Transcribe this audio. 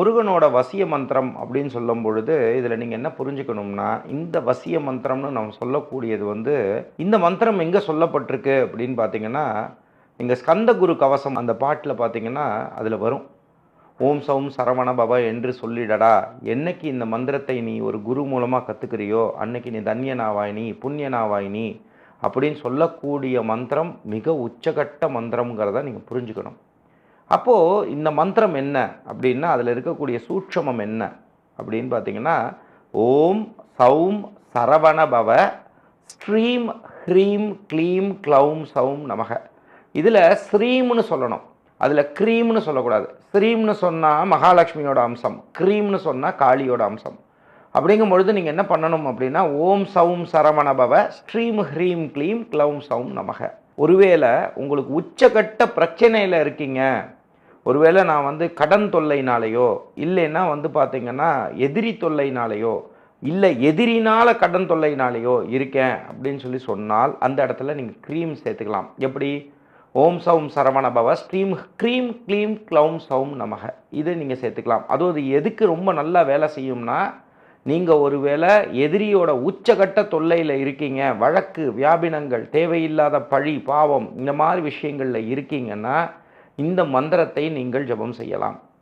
முருகனோட வசிய மந்திரம் அப்படின்னு சொல்லும் பொழுது இதில் நீங்கள் என்ன புரிஞ்சுக்கணும்னா இந்த வசிய மந்திரம்னு நம்ம சொல்லக்கூடியது வந்து இந்த மந்திரம் எங்கே சொல்லப்பட்டிருக்கு அப்படின்னு பார்த்தீங்கன்னா எங்கள் ஸ்கந்த குரு கவசம் அந்த பாட்டில் பார்த்தீங்கன்னா அதில் வரும். ஓம் சௌம் சரவண பவ என்று சொல்லிடடா என்னைக்கு இந்த மந்திரத்தை நீ ஒரு குரு மூலமாக கற்றுக்கிறியோ அன்னைக்கு நீ தன்யனாவாய் நீ புண்ணியனாவாய் நீ அப்படின்னு சொல்லக்கூடிய மந்திரம் மிக உச்சகட்ட மந்திரம்ங்கிறத நீங்கள் புரிஞ்சுக்கணும். அப்போது இந்த மந்திரம் என்ன அப்படின்னா அதில் இருக்கக்கூடிய சூட்சமம் என்ன அப்படின்னு பார்த்தீங்கன்னா ஓம் சௌம் சரவணபவ ஸ்ட்ரீம் ஸ்ரீம் ஹ்ரீம் க்ளீம் க்ளௌம் சௌம் நமக. இதில் ஸ்ரீம்னு சொல்லணும். அதில் க்ரீம்னு சொல்லக்கூடாது. ஸ்ரீம்னு சொன்னால் மகாலட்சுமியோட அம்சம். க்ரீம்னு சொன்னால் காளியோட அம்சம். அப்படிங்கும் பொழுது நீங்கள் என்ன பண்ணணும் அப்படின்னா ஓம் சௌம் சரவணபவ ஸ்ட்ரீம் ஸ்ரீம் ஹ்ரீம் க்ளீம் க்ளௌம் சௌம் நமக. ஒருவேளை உங்களுக்கு உச்சகட்ட பிரச்சனையில் இருக்கீங்க. ஒருவேளை நான் வந்து கடன் தொல்லைனாலேயோ இல்லைன்னா வந்து பார்த்தீங்கன்னா எதிரி தொல்லைனாலேயோ இல்லை எதிரினால கடன் தொல்லைனாலேயோ இருக்கேன் அப்படின்னு சொல்லி சொன்னால் அந்த இடத்துல நீங்கள் க்ரீம் சேர்த்துக்கலாம். எப்படி? ஓம் சௌம் சரவண பவ ஸ்ட்ரீம் க்ரீம் க்ளீம் க்ளௌம் சௌம் நமக. இது நீங்கள் சேர்த்துக்கலாம். அதுவும் அது எதுக்கு ரொம்ப நல்லா வேலை செய்யும்னா நீங்கள் ஒருவேளை எதிரியோட உச்சகட்ட தொல்லையில் இருக்கீங்க வழக்கு வியாபினங்கள் தேவையில்லாத பழி பாவம் இந்த மாதிரி விஷயங்களில் இருக்கீங்கன்னா இந்த மந்திரத்தை நீங்கள் ஜெபம் செய்யலாம்.